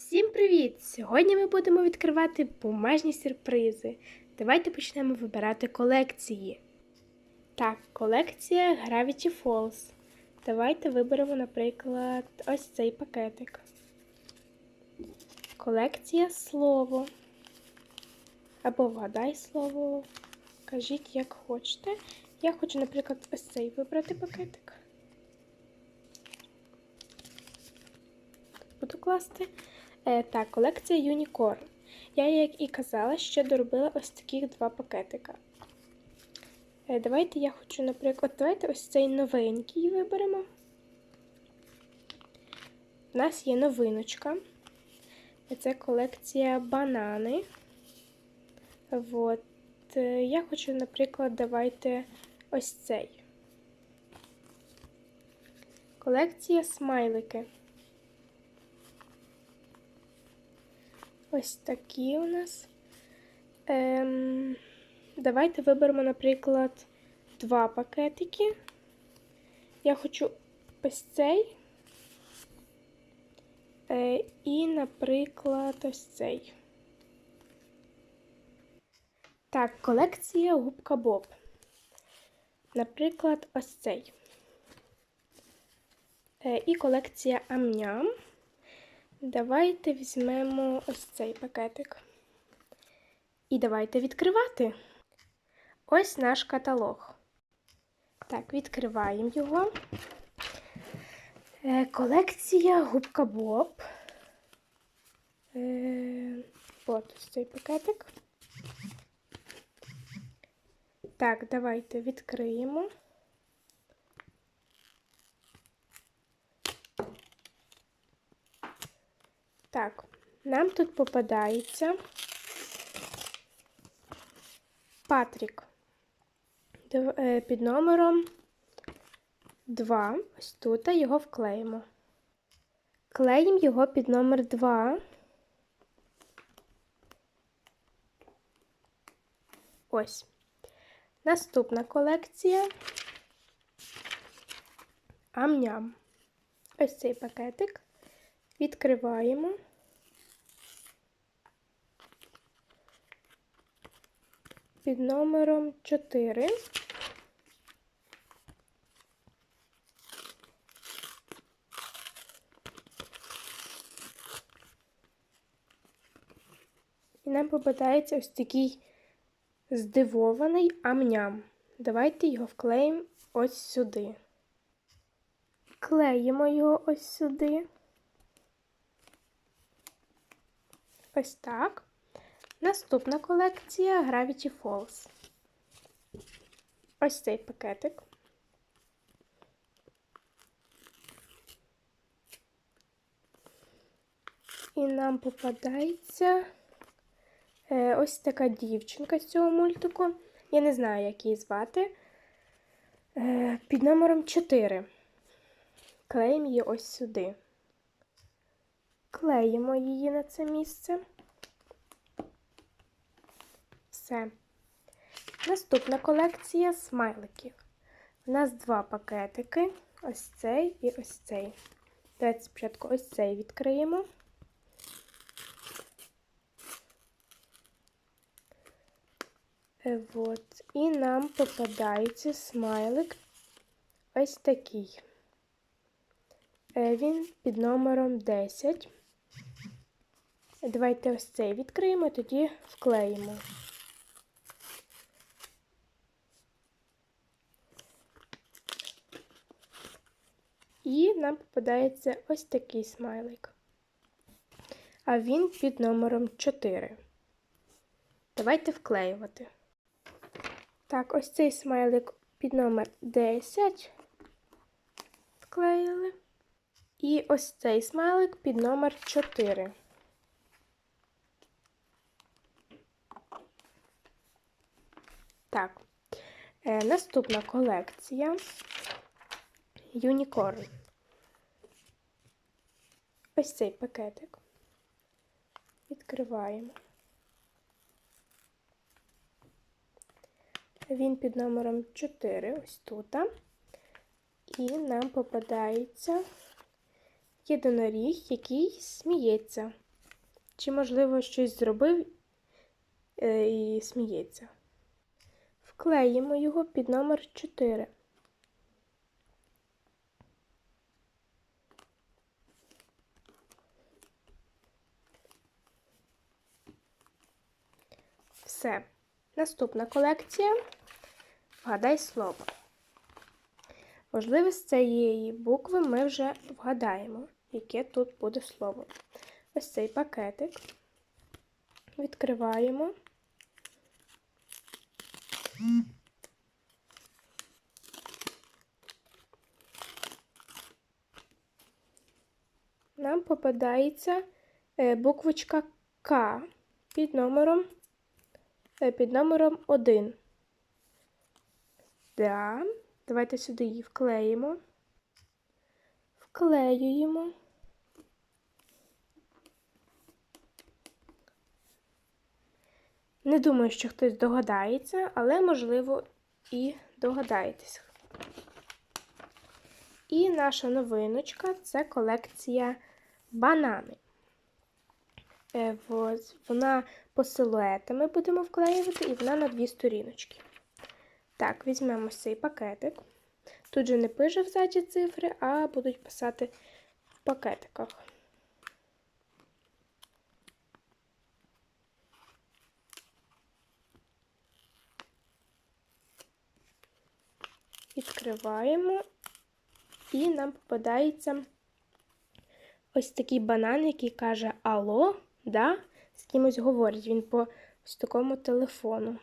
Всім привіт! Сьогодні ми будемо відкривати бумажні сюрпризи. Давайте почнемо вибирати колекції. Так, колекція Gravity Falls. Давайте виберемо, наприклад, ось цей пакетик. Колекція слово. Або вгадай слово. Кажіть, як хочете. Я хочу, наприклад, ось цей вибрати пакетик. Буду класти. Е, так, колекція Юнікорн. Я, як і казала, ще доробила ось таких два пакетика. Е, давайте я хочу, наприклад, давайте ось цей новенький виберемо. У нас є новиночка. Це колекція банани. От. Е, Я хочу, наприклад, давайте ось цей. Колекція смайлики. Ось такі у нас. Ем, давайте виберемо, наприклад, два пакетики. Я хочу ось цей. Е, і, наприклад, ось цей. Так, колекція губка Боб. Наприклад, ось цей. Е, і колекція Амням. Давайте візьмемо ось цей пакетик. І давайте відкривати. Ось наш каталог. Так, відкриваємо його. Е, колекція губка Боб. Е, от ось цей пакетик. Так, давайте відкриємо. Так, нам тут попадається Патрік е, під номером 2. Ось тут його вклеїмо. Клеїмо його під номер 2. Ось. Наступна колекція. Амням. Ось цей пакетик. Відкриваємо. Під номером 4. І нам попадається ось такий здивований амням. Давайте його вклеїмо ось сюди. Клеїмо його ось сюди. Ось так. Наступна колекція Gravity Falls. Ось цей пакетик. І нам попадається е, ось така дівчинка з цього мультику. Я не знаю, як її звати. Е, під номером 4. Клеїмо її ось сюди. Клеїмо її на це місце. Все. Наступна колекція смайликів. У нас два пакетики. Ось цей і ось цей. Давайте спочатку ось цей відкриємо. Вот. І нам попадається смайлик ось такий. Е, Він під номером 10. Давайте ось цей відкриємо, тоді вклеїмо. І нам попадається ось такий смайлик. А він під номером 4. Давайте вклеювати. Так, ось цей смайлик під номер 10. Вклеїли. І ось цей смайлик під номер 4. Так, е, наступна колекція Юнікорн. Ось цей пакетик. Відкриваємо. Він під номером 4, ось тут. І нам попадається єдиноріг, який сміється. чи, можливо, щось зробив е, і сміється. Вклеїмо його під номер 4. Все. Наступна колекція. Вгадай слово. Можливо, з цієї букви ми вже вгадаємо, яке тут буде слово. Ось цей пакетик. Відкриваємо. Нам попадається е, буквочка К під номером під номером 1. Да. Давайте сюди її вклеїмо. Вклеюємо. Не думаю, що хтось догадається, але, можливо, і догадаєтесь. І наша новиночка це колекція банани. Е, Вона по силуетами будемо вклеювати, і вона на дві сторіночки. Так, візьмемо цей пакетик. Тут же не пише взаді цифри, а будуть писати в пакетиках. Відкриваємо, і нам попадається ось такий банан, який каже Алло, да? З кимось говорить. Він по ось такому телефону.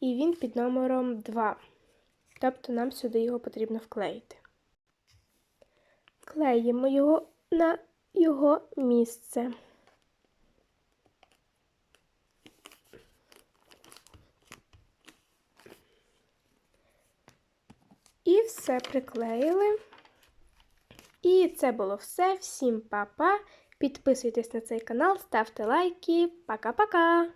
І він під номером 2. Тобто нам сюди його потрібно вклеїти. Клеїмо його на його місце. І все приклеїли. І це було все. Всім па-па. Підписуйтесь на цей канал, ставте лайки. Пока-пока!